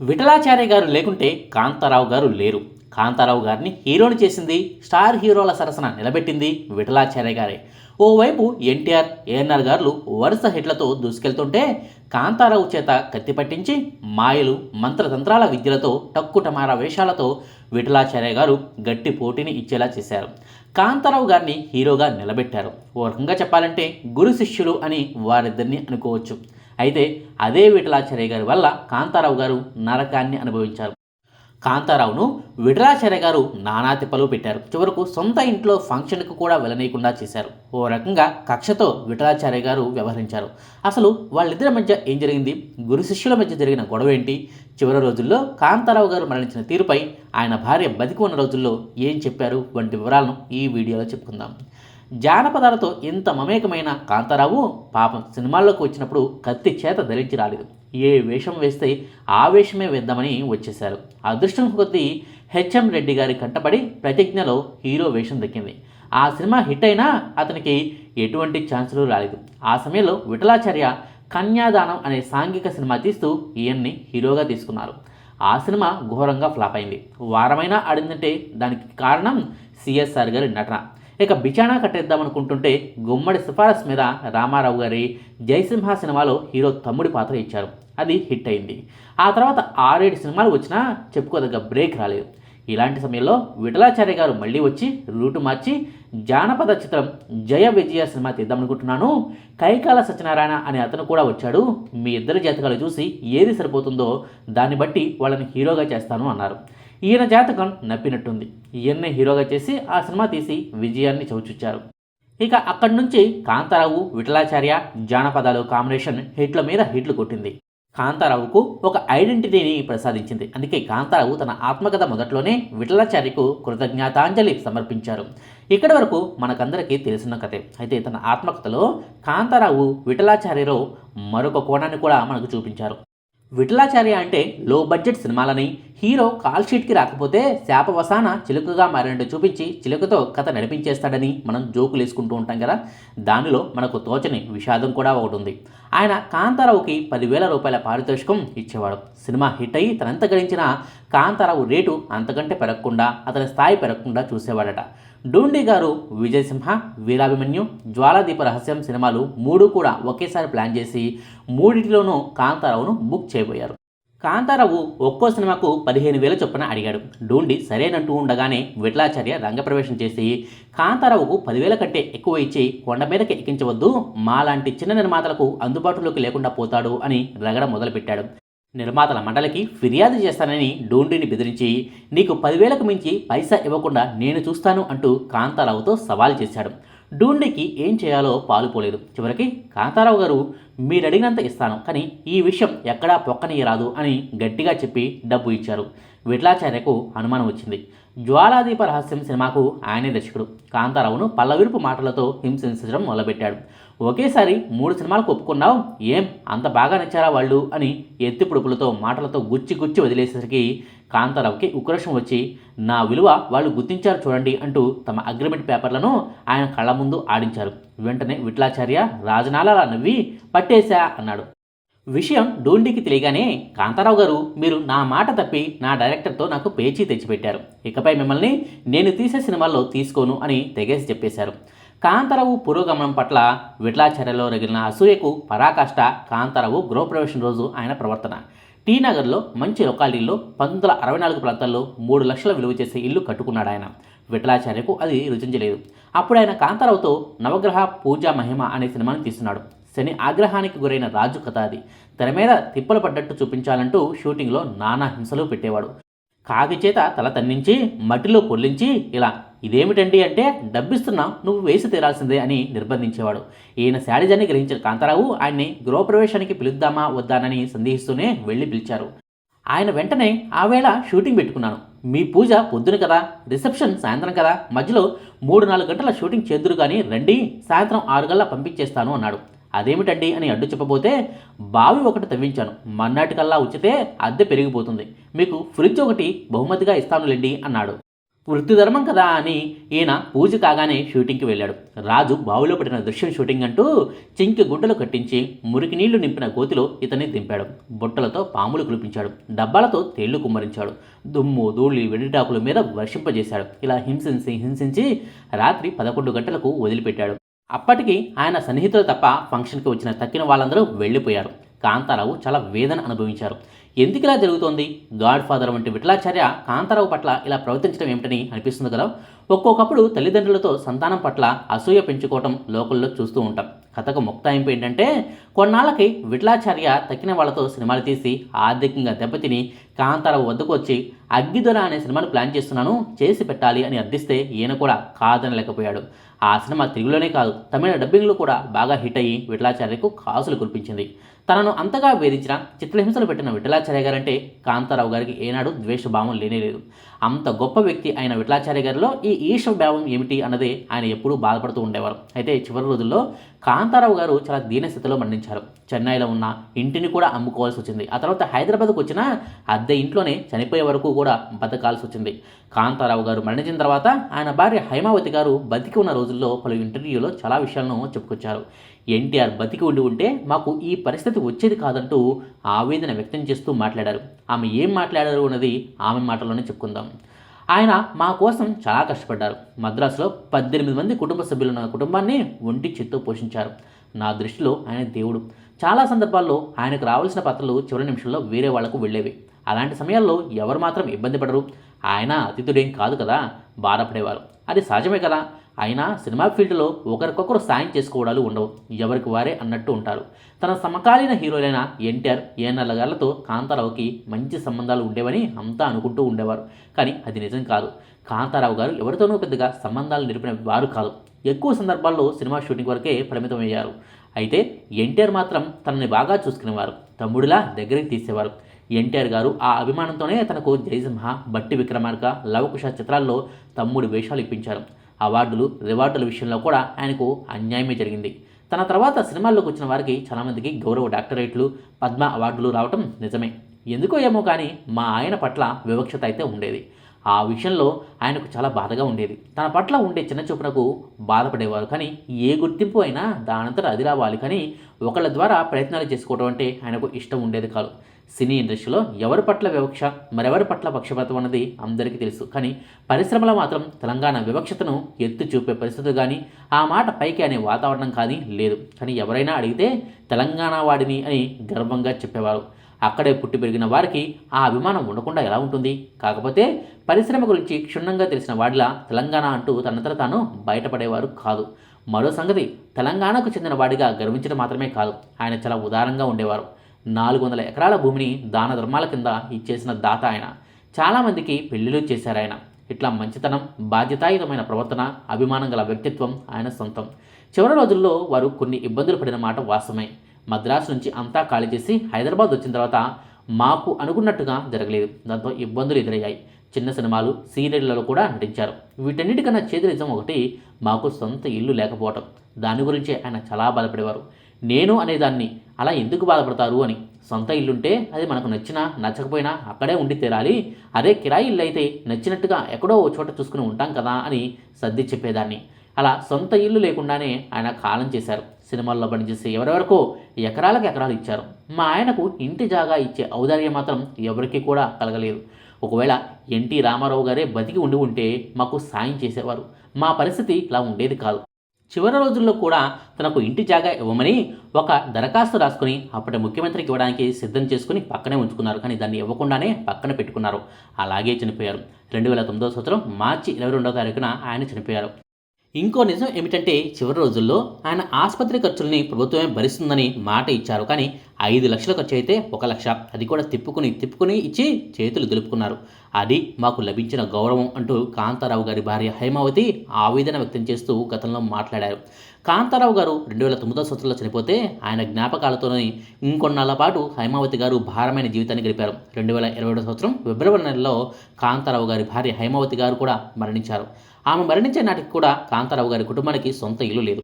విఠలాచార్య గారు లేకుంటే కాంతారావు గారు లేరు. కాంతారావు గారిని హీరోని చేసింది స్టార్ హీరోల సరసన నిలబెట్టింది విఠలాచార్య గారే. ఓవైపు ఎన్టీఆర్ ఏఎన్ఆర్ గారు వరుస హిట్లతో దూసుకెళ్తుంటే కాంతారావు చేత కత్తి పట్టించి మాయలు మంత్రతంత్రాల విద్యలతో టక్కుటమార వేషాలతో విఠలాచార్య గారు గట్టి పోటీని ఇచ్చేలా చేశారు. కాంతారావు గారిని హీరోగా నిలబెట్టారు. ఓ రకంగా చెప్పాలంటే గురు శిష్యులు అని వారిద్దరిని అనుకోవచ్చు. అయితే అదే విఠలాచార్య గారి వల్ల కాంతారావు గారు నరకాన్ని అనుభవించారు. కాంతారావును విఠలాచార్య గారు నానా తిప్పలు పెట్టారు. చివరకు సొంత ఇంట్లో ఫంక్షన్కు కూడా వెళ్ళనీయకుండా చేశారు. ఓ రకంగా కక్షతో విఠలాచార్య గారు వ్యవహరించారు. అసలు వాళ్ళిద్దరి మధ్య ఏం జరిగింది? గురు శిష్యుల మధ్య జరిగిన గొడవ ఏంటి? చివరి రోజుల్లో కాంతారావు గారు మరణించిన తీరుపై ఆయన భార్య బతికి ఉన్న రోజుల్లో ఏం చెప్పారు? వంటి వివరాలను ఈ వీడియోలో చెప్పుకుందాం. జానపదాలతో ఇంత మమేకమైన కాంతారావు పాపం సినిమాల్లోకి వచ్చినప్పుడు కత్తి చేత ధరించి రాలేదు. ఏ వేషం వేస్తే ఆ వేషమే వేద్దామని వచ్చేశారు. అదృష్టం కొద్దీ హెచ్ఎం రెడ్డి గారి కంటపడి ప్రతిజ్ఞలో హీరో వేషం దక్కింది. ఆ సినిమా హిట్ అయినా అతనికి ఎటువంటి ఛాన్సులు రాలేదు. ఆ సమయంలో విఠలాచార్య కన్యాదానం అనే సాంఘిక సినిమా తీస్తూ ఈయన్ని హీరోగా తీసుకున్నారు. ఆ సినిమా ఘోరంగా ఫ్లాప్ అయింది. వారమైనా ఆడిందంటే దానికి కారణం సిఎస్ఆర్ గారి నటన. ఇక బిచానా కట్టేద్దామనుకుంటుంటే గుమ్మడి సిఫారసు మీద రామారావు గారి జయసింహ సినిమాలో హీరో తమ్ముడి పాత్ర ఇచ్చారు. అది హిట్ అయింది. ఆ తర్వాత ఆరేడు సినిమాలు వచ్చినా చెప్పుకోదగ్గ బ్రేక్ రాలేదు. ఇలాంటి సమయంలో విఠలాచార్య గారు మళ్ళీ వచ్చి రూటు మార్చి జానపద చిత్రం జయ విజయ సినిమా తీద్దామనుకుంటున్నాను. కైకాల సత్యనారాయణ అనే అతను కూడా వచ్చాడు. మీ ఇద్దరి జాతకాలు చూసి ఏది సరిపోతుందో దాన్ని బట్టి వాళ్ళని హీరోగా చేస్తాను అన్నారు. ఈయన జాతకం నప్పినట్టుంది ఈయన్నే హీరోగా చేసి ఆ సినిమా తీసి విజయాన్ని చవిచూచారు ఇక అక్కడి నుంచి కాంతారావు విఠలాచార్య జానపదాలు కాంబినేషన్ హిట్ల మీద హిట్లు కొట్టింది. కాంతారావుకు ఒక ఐడెంటిటీని ప్రసాదించింది. అందుకే కాంతారావు తన ఆత్మకథ మొదట్లోనే విఠలాచార్యకు కృతజ్ఞతాంజలి సమర్పించారు. ఇక్కడి వరకు మనకందరికీ తెలిసిన కథే. అయితే తన ఆత్మకథలో కాంతారావు విఠలాచార్యలో మరొక కోణాన్ని కూడా మనకు చూపించారు. విఠలాచార్య అంటే లో బడ్జెట్ సినిమాలని హీరో కాల్ షీట్కి రాకపోతే శాపవసాన చిలుకగా మారినట్టు చూపించి చిలుకతో కథ నడిపించేస్తాడని మనం జోకులు వేసుకుంటూ ఉంటాం కదా? దానిలో మనకు తోచని విషాదం కూడా ఒకటి ఉంది. ఆయన కాంతారావుకి పదివేల రూపాయల పారితోషికం ఇచ్చేవాడు. సినిమా హిట్ అయ్యి తనంత గడించిన కాంతారావు రేటు అంతకంటే పెరగకుండా అతని స్థాయి పెరగకుండా చూసేవాడట. డూండి గారు విజయసింహ వీరాభిమన్యు జ్వాలాదీప రహస్యం సినిమాలు మూడు కూడా ఒకేసారి ప్లాన్ చేసి మూడింటిలోనూ కాంతారావును బుక్ చేయబోయారు. కాంతారావు ఒక్కో సినిమాకు పదిహేను వేల చొప్పున అడిగాడు. డూండి సరేనంటూ ఉండగానే విఠలాచార్య రంగప్రవేశం చేసి కాంతారావుకు పదివేల కంటే ఎక్కువ ఇచ్చి కొండ మీదకి ఎక్కించవద్దు. మాలాంటి చిన్న నిర్మాతలకు అందుబాటులోకి లేకుండా పోతాడు అని రగడ మొదలుపెట్టాడు. నిర్మాతల మండలికి ఫిర్యాదు చేస్తానని డోండిని బెదిరించి నీకు పదివేలకు మించి పైసా ఇవ్వకుండా నేను చూస్తాను అంటూ కాంతారావుతో సవాల్ చేశాడు. డూండికి ఏం చేయాలో పాలుపోలేదు చివరికి కాంతారావు గారు మీరు అడిగినంత ఇస్తాను కానీ ఈ విషయం ఎక్కడా పొక్కనీయరాదు అని గట్టిగా చెప్పి డబ్బు ఇచ్చారు. విఠలాచార్యకు అనుమానం వచ్చింది. జ్వాలాదీప రహస్యం సినిమాకు ఆయనే దర్శకుడు. కాంతారావును పల్లవిరుపు మాటలతో హింసించడం మొదలుపెట్టాడు. ఒకేసారి మూడు సినిమాలకు ఒప్పుకున్నావు? ఏం? అంత బాగా నచ్చారా వాళ్ళు? అని ఎత్తిపొడుపులతో మాటలతో గుచ్చి గుచ్చి వదిలేసరికి కాంతారావుకి ఉక్రోషం వచ్చి నా విలువ వాళ్ళు గుర్తించారు చూడండి అంటూ తమ అగ్రిమెంట్ పేపర్లను ఆయన కళ్ళ ముందు ఆడించారు. వెంటనే విఠలాచార్య రాజనాలా నవ్వి పట్టేశా అన్నాడు. విషయం డోండికి తెలియగానే కాంతారావు గారు మీరు నా మాట తప్పి నా డైరెక్టర్తో నాకు పేచీ తెచ్చిపెట్టారు. ఇకపై మిమ్మల్ని నేను తీసే సినిమాల్లో తీసుకోను అని తెగేసి చెప్పేశారు. కాంతారావు పురోగమనం పట్ల విఠలాచార్యలో రగిలిన అసూయకు పరాకాష్ట కాంతారావు గృహప్రవేశం రోజు ఆయన ప్రవర్తన. టీ నగర్లో మంచి లొకాలిటీలో పంతొమ్మిది వందల అరవై నాలుగు ప్రాంతాల్లో మూడు లక్షల విలువ చేసే ఇల్లు కట్టుకున్నాడు ఆయన. విఠలాచార్యకు అది రుచించలేదు అప్పుడు ఆయన కాంతారావుతో నవగ్రహ పూజా మహిమ అనే సినిమాని తీస్తున్నాడు. శని ఆగ్రహానికి గురైన రాజు కథ అది. తెర మీద తిప్పలు పడ్డట్టు చూపించాలంటూ షూటింగ్లో నానా హింసలు పెట్టేవాడు. కాకి చేత తల తన్నించి మట్టిలో పొల్లించి ఇలా ఇదేమిటండి అంటే డబ్బిస్తున్నా నువ్వు వేసి తీరాల్సిందే అని నిర్బంధించేవాడు. ఈయన శాడిజాన్ని గ్రహించిన కాంతారావు ఆయన్ని గృహప్రవేశానికి పిలుద్దామా వద్దానని సందేహిస్తూనే వెళ్ళి పిలిచారు. ఆయన వెంటనే ఆ వేళ షూటింగ్ పెట్టుకున్నాను. మీ పూజ పొద్దున కదా రిసెప్షన్ సాయంత్రం కదా మధ్యలో మూడు నాలుగు గంటల షూటింగ్ చేద్దురు కానీ రండి సాయంత్రం ఆరు గల్లా పంపించేస్తాను అన్నాడు. అదేమిటండి అని అడ్డు చెప్పబోతే బావి ఒకటి తవ్వించాను. మన్నాటికల్లా ఉచితే అద్దె పెరిగిపోతుంది. మీకు ఫ్రిడ్జ్ ఒకటి బహుమతిగా ఇస్తానులేండి అన్నాడు. వృత్తి ధర్మం కదా అని ఈయన పూజ కాగానే షూటింగ్కి వెళ్ళాడు. రాజు బావిలో పడిన దృశ్యం షూటింగ్ అంటూ చింకి గుడ్డలు కట్టించి మురికి నీళ్ళు నింపిన గోతిలో ఇతన్ని దింపాడు. బుట్టలతో పాములు కురిపించాడు. డబ్బాలతో తేళ్ళు కుమ్మరించాడు. దుమ్ము ధూళి వెడిటాకుల మీద వర్షింపజేశాడు. ఇలా హింసించి హింసించి రాత్రి పదకొండు గంటలకు వదిలిపెట్టాడు. అప్పటికి ఆయన సన్నిహితులు తప్ప ఫంక్షన్కి వచ్చిన తక్కిన వాళ్ళందరూ వెళ్ళిపోయారు. కాంతారావు చాలా వేదన అనుభవించారు. ఎందుకు ఇలా జరుగుతోంది? గాడ్ ఫాదర్ వంటి విఠలాచార్య కాంతారావు పట్ల ఇలా ప్రవర్తించడం ఏమిటని అనిపిస్తుంది కదా? ఒక్కొక్కప్పుడు తల్లిదండ్రులతో సంతానం పట్ల అసూయ పెంచుకోవటం లోకల్లో చూస్తూ ఉంటాం. కథకు ముక్తాయింపు ఏంటంటే కొన్నాళ్ళకి విఠలాచార్య తక్కిన వాళ్ళతో సినిమాలు తీసి ఆర్థికంగా దెబ్బతిని కాంతారావు వద్దకు వచ్చి అగ్గిదొర అనే సినిమాను ప్లాన్ చేస్తున్నాను చేసి పెట్టాలి అని అర్థిస్తే ఈయన కూడా కాదనలేకపోయాడు. ఆ సినిమా తెలుగులోనే కాదు తమిళ డబ్బింగ్లో కూడా బాగా హిట్ అయ్యి విఠలాచార్యకు కాసులు కురిపించింది. తనను అంతగా వేధించిన చిత్రహింసలు పెట్టిన విఠలాచార్య గారంటే కాంతారావు గారికి ఏనాడు ద్వేషభావం లేనేలేదు అంత గొప్ప వ్యక్తి అయిన విఠలాచార్య గారిలో ఈ ఈశ్వభావం ఏమిటి అన్నదే ఆయన ఎప్పుడూ బాధపడుతూ ఉండేవారు. అయితే చివరి రోజుల్లో కాంతారావు గారు చాలా దీనస్థితిలో మరణించారు. చెన్నైలో ఉన్న ఇంటిని కూడా అమ్ముకోవాల్సి వచ్చింది. ఆ తర్వాత హైదరాబాద్కు వచ్చిన అద్దె ఇంట్లోనే చనిపోయే వరకు కూడా బతకాల్సి వచ్చింది. కాంతారావు గారు మరణించిన తర్వాత ఆయన భార్య హైమావతి గారు బతికి ఉన్న రోజుల్లో పలు ఇంటర్వ్యూలో చాలా విషయాలను చెప్పుకొచ్చారు. ఎన్టీఆర్ బతికి ఉండి ఉంటే మాకు ఈ పరిస్థితి వచ్చేది కాదంటూ ఆవేదన వ్యక్తం చేస్తూ మాట్లాడారు. ఆమె ఏం మాట్లాడారు అన్నది ఆమె మాటల్లోనే చెప్పుకుందాం. ఆయన మా కోసం చాలా కష్టపడ్డారు. మద్రాసులో పద్దెనిమిది మంది కుటుంబ సభ్యులున్న కుటుంబాన్ని ఒంటి చేత్తో పోషించారు. నా దృష్టిలో ఆయన దేవుడు. చాలా సందర్భాల్లో ఆయనకు రావాల్సిన పాత్రలు చివరి నిమిషంలో వేరే వాళ్ళకు వెళ్ళేవి. అలాంటి సమయాల్లో ఎవరు మాత్రం ఇబ్బంది పడరు. ఆయన అతిథుడేం కాదు కదా బాధపడేవారు. అది సహజమే కదా. అయినా సినిమా ఫీల్డ్లో ఒకరికొకరు సాయం చేసుకోవడాలు ఉండవు. ఎవరికి వారే అన్నట్టు ఉంటారు. తన సమకాలీన హీరోలైన ఎన్టీఆర్ ఏఎన్ఆర్ల గారితో కాంతారావుకి మంచి సంబంధాలు ఉండేవని అంతా అనుకుంటూ ఉండేవారు. కానీ అది నిజం కాదు. కాంతారావు గారు ఎవరితోనూ పెద్దగా సంబంధాలు నిలిపిన వారు కాదు. ఎక్కువ సందర్భాల్లో సినిమా షూటింగ్ వరకే పరిమితమయ్యారు. అయితే ఎన్టీఆర్ మాత్రం తనని బాగా చూసుకునేవారు. తమ్ముడిలా దగ్గరికి తీసేవారు. ఎన్టీఆర్ గారు ఆ అభిమానంతోనే తనకు జయసింహ బట్టి విక్రమార్క లవకుశ చిత్రాల్లో తమ్ముడి వేషాలు ఇప్పించారు. అవార్డులు రివార్డుల విషయంలో కూడా ఆయనకు అన్యాయమే జరిగింది. తన తర్వాత సినిమాల్లోకి వచ్చిన వారికి చాలామందికి గౌరవ డాక్టరేట్లు పద్మ అవార్డులు రావటం నిజమే. ఎందుకో ఏమో కానీ మా ఆయన పట్ల వివక్షత అయితే ఉండేది. ఆ విషయంలో ఆయనకు చాలా బాధగా ఉండేది. తన పట్ల ఉండే చిన్న చూపునకు బాధపడేవారు కానీ ఏ గుర్తింపు అయినా దానంతట అది రావాలి కానీ ఒకళ్ళ ద్వారా ప్రయత్నాలు చేసుకోవడం అంటే ఆయనకు ఇష్టం ఉండేది కాదు. సినీ ఇండస్ట్రీలో ఎవరి పట్ల వివక్ష మరెవరి పట్ల పక్షపాతం అన్నది అందరికీ తెలుసు. కానీ పరిశ్రమలో మాత్రం తెలంగాణ వివక్షతను ఎత్తి చూపే పరిస్థితులు కానీ ఆ మాట పైకి అనే వాతావరణం కానీ లేదు. కానీ ఎవరైనా అడిగితే తెలంగాణ వాడిని అని గర్వంగా చెప్పేవారు. అక్కడే పుట్టి పెరిగిన వారికి ఆ అభిమానం ఉండకుండా ఎలా ఉంటుంది? కాకపోతే పరిశ్రమ గురించి క్షుణ్ణంగా తెలిసిన వాడిలా తెలంగాణ అంటూ తనంతట తాను బయటపడేవారు కాదు. మరో సంగతి తెలంగాణకు చెందిన వాడిగా గర్వించడం మాత్రమే కాదు. ఆయన చాలా ఉదారంగా ఉండేవారు. నాలుగు వందల ఎకరాల భూమిని దాన ధర్మాల కింద ఇచ్చేసిన దాత ఆయన. చాలామందికి పెళ్ళిళ్ళు చేశారు ఆయన. ఇట్లా మంచితనం బాధ్యతాయుతమైన ప్రవర్తన అభిమానం గల వ్యక్తిత్వం ఆయన సొంతం. చివరి రోజుల్లో వారు కొన్ని ఇబ్బందులు పడిన మాట వాస్తవమే. మద్రాసు నుంచి అంతా ఖాళీ చేసి హైదరాబాద్ వచ్చిన తర్వాత మాకు అనుకున్నట్టుగా జరగలేదు. దాంతో ఇబ్బందులు ఎదురయ్యాయి. చిన్న సినిమాలు సీరియళ్ళలో కూడా నటించారు. వీటన్నిటికన్నా చేతి నిజం ఒకటి మాకు సొంత ఇల్లు లేకపోవటం. దాని గురించి ఆయన చాలా బాధపడేవారు. నేను అనేదాన్ని అలా ఎందుకు బాధపడతారు అని. సొంత ఇల్లుంటే అది మనకు నచ్చినా నచ్చకపోయినా అక్కడే ఉండి తీరాలి అదే కిరాయి ఇల్లు అయితే నచ్చినట్టుగా ఎక్కడో ఓ చోట చూసుకుని ఉంటాం కదా అని సర్ది చెప్పేదాన్ని. అలా సొంత ఇల్లు లేకుండానే ఆయన కాలం చేశారు. సినిమాల్లో పనిచేసి ఎవరెవరికో ఎకరాలకు ఎకరాలు ఇచ్చారు. మా ఆయనకు ఇంటి జాగా ఇచ్చే ఔదార్యం మాత్రం ఎవరికీ కూడా కలగలేదు. ఒకవేళ ఎన్టీ రామారావు గారే బతికి ఉండి ఉంటే మాకు సాయం చేసేవారు. మా పరిస్థితి ఇలా ఉండేది కాదు. చివరి రోజుల్లో కూడా తనకు ఇంటి జాగా ఇవ్వమని ఒక దరఖాస్తు రాసుకుని అప్పటి ముఖ్యమంత్రికి ఇవ్వడానికి సిద్ధం చేసుకుని పక్కనే ఉంచుకున్నారు. కానీ దాన్ని ఇవ్వకుండానే పక్కన పెట్టుకున్నారు. అలాగే చనిపోయారు. రెండు వేల తొమ్మిదో సంవత్సరం మార్చి ఇరవై రెండవ తారీఖున ఆయన చనిపోయారు. ఇంకో నిజం ఏమిటంటే చివరి రోజుల్లో ఆయన ఆసుపత్రి ఖర్చుల్ని ప్రభుత్వమే భరిస్తుందని మాట ఇచ్చారు. కానీ ఐదు లక్షల ఖర్చు అయితే ఒక లక్ష. అది కూడా తిప్పుకుని తిప్పుకుని ఇచ్చి చేతులు దులుపుకున్నారు. అది మాకు లభించిన గౌరవం అంటూ కాంతారావు గారి భార్య హైమావతి ఆవేదన వ్యక్తం చేస్తూ గతంలో మాట్లాడారు. కాంతారావు గారు రెండు వేల తొమ్మిదో సంవత్సరంలో చనిపోతే ఆయన జ్ఞాపకాలతోనే ఇంకొన్నాళ్ళ పాటు హైమావతి గారు భారమైన జీవితాన్ని గడిపారు. రెండు వేల ఇరవై సంవత్సరం ఫిబ్రవరి నెలలో కాంతారావు గారి భార్య హైమావతి గారు కూడా మరణించారు. ఆమె మరణించే నాటికి కూడా కాంతారావు గారి కుటుంబానికి సొంత ఇల్లు లేదు.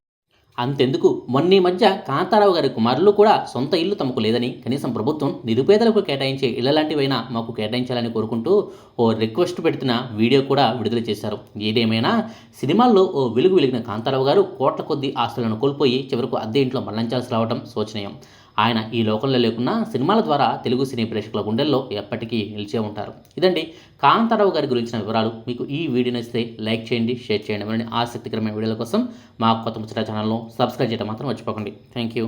అంతెందుకు? మొన్న ఈ మధ్య కాంతారావు గారి కుమారులు కూడా సొంత ఇల్లు తమకు లేదని కనీసం ప్రభుత్వం నిరుపేదలకు కేటాయించే ఇళ్ళ లాంటివైనా మాకు కేటాయించాలని కోరుకుంటూ ఓ రిక్వెస్ట్ పెడుతున్న వీడియో కూడా విడుదల చేశారు. ఏదేమైనా సినిమాల్లో ఓ వెలుగు వెలిగిన కాంతారావు గారు కోట్ల కొద్ది ఆస్తులను కోల్పోయి చివరకు అద్దె ఇంట్లో మరణించాల్సి రావడం శోచనీయం. ఆయన ఈ లోకంలో లేకున్నా సినిమాల ద్వారా తెలుగు సినీ ప్రేక్షకుల గుండెల్లో ఎప్పటికీ నిలిచే ఉంటారు. ఇదండి కాంతారావు గారి గురించిన వివరాలు. మీకు ఈ వీడియో నచ్చితే లైక్ చేయండి షేర్ చేయండి. మరిన్ని ఆసక్తికరమైన వీడియోల కోసం మా కొత్త ముచ్చట ఛానల్ను సబ్స్క్రైబ్ చేయడం మాత్రం మర్చిపోకండి. Thank you